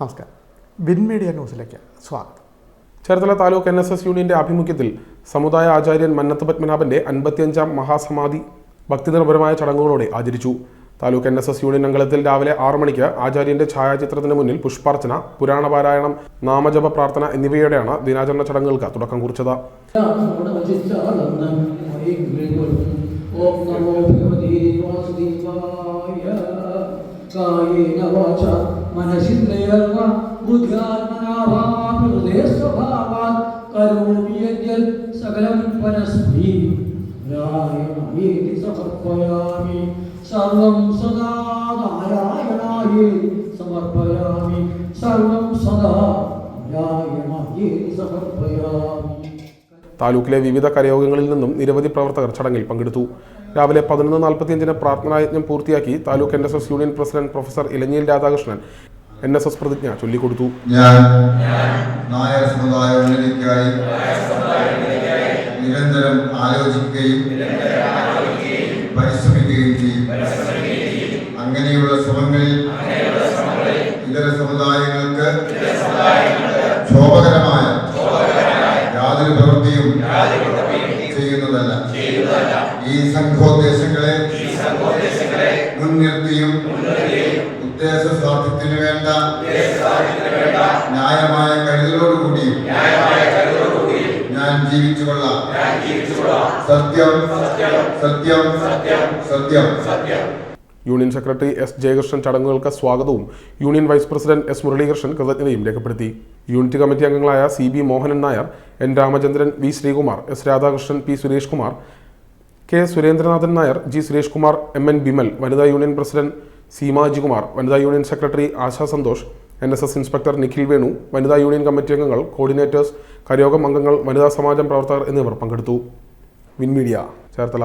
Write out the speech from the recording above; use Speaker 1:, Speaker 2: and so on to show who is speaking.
Speaker 1: നമസ്കാരം. Win media ന്യൂസിലേക്ക് സ്വാഗതം.
Speaker 2: Cherthala taluk N S S യൂണിയന്റെ ആഭിമുഖ്യത്തിൽ സമുദായ ആചാര്യൻ മന്നത്ത് പത്മനാഭന്റെ അൻപത്തിയഞ്ചാം മഹാസമാധി ഭക്തിനിർഭരമായ ചടങ്ങുകളോടെ ആചരിച്ചു. Taluk N S S union അംഗലത്തിൽ രാവിലെ ആറു മണിക്ക് ആചാര്യന്റെ ഛായാചിത്രത്തിന് മുന്നിൽ പുഷ്പാർച്ചന പുരാണപാരായണം നാമജപ പ്രാർത്ഥന എന്നിവയോടെയാണ് ദിനാചരണ ചടങ്ങുകൾക്ക് തുടക്കം കുറിച്ചത്.
Speaker 3: ഓം നമോ ഭഗവതി വാസുദേവായ കായേന വാച മനസിന്ദ്രിയർവ ബുദ്ധ്യാത്മനാഭാവി ഹൃദയസ്വഭാവാൻ കരോമി യജ്ഞൽ സകലം പരസ്മൈ നാരായണായേതി സമർപ്പയാമി സർവം സദാ നാരായണായേതി സമർപ്പയാമി സർവം സദാ നാരായണായേതി സമർപ്പയാമി
Speaker 2: താലൂക്കിലെ വിവിധ കരയോഗങ്ങളിൽ നിന്നും നിരവധി പ്രവർത്തകർ ചടങ്ങിൽ പങ്കെടുത്തു. രാവിലെ പതിനൊന്ന് നാൽപ്പത്തിയഞ്ചിന് പ്രാർത്ഥനായജ്ഞം പൂർത്തിയാക്കി taluk N S S union president professor ഇലഞ്ഞിയിൽ Radhakrishnan N S S പ്രതിജ്ഞ ചൊല്ലിക്കൊടുത്തു.
Speaker 4: ഞാൻ നായർ നിരന്തരം അങ്ങനെയുള്ള ശ്രമങ്ങളിൽ ഇതര സമുദായങ്ങൾക്ക് ക്ഷോഭകരമായ യാതൊരു പ്രവൃത്തിയും ചെയ്യുന്നതല്ല. ഈ സംഘോദ്ദേശങ്ങളെ മുൻനിർത്തിയും ഉദ്ദേശ സാധ്യത്തിന് വേണ്ട ന്യായമായ കരുതലോടുകൂടിയും ഞാൻ ജീവിച്ചു സത്യം സത്യം സത്യം. സത്യം.
Speaker 2: യൂണിയൻ സെക്രട്ടറി എസ് ജയകൃഷ്ണൻ ചടങ്ങുകൾക്ക് സ്വാഗതവും. Union vice president S Muralikrishnan കൃതജ്ഞതയും രേഖപ്പെടുത്തി. യൂണിറ്റ് കമ്മിറ്റി അംഗങ്ങളായ C B Mohanan Nair N Ramachandran V Sreekumar S Radhakrishnan P Suresh Kumar K Surendranathan Nair G Suresh Kumar M N Bimal വനിതാ union president Seemaji Kumar വനിതാ union secretary Asha Santhosh N S S inspector Nikhil Venu വനിതാ union committee അംഗങ്ങൾ coordinators കരയോഗം അംഗങ്ങൾ വനിതാ സമാജം പ്രവർത്തകർ എന്നിവർ പങ്കെടുത്തു. Win media. ചേർത്തല.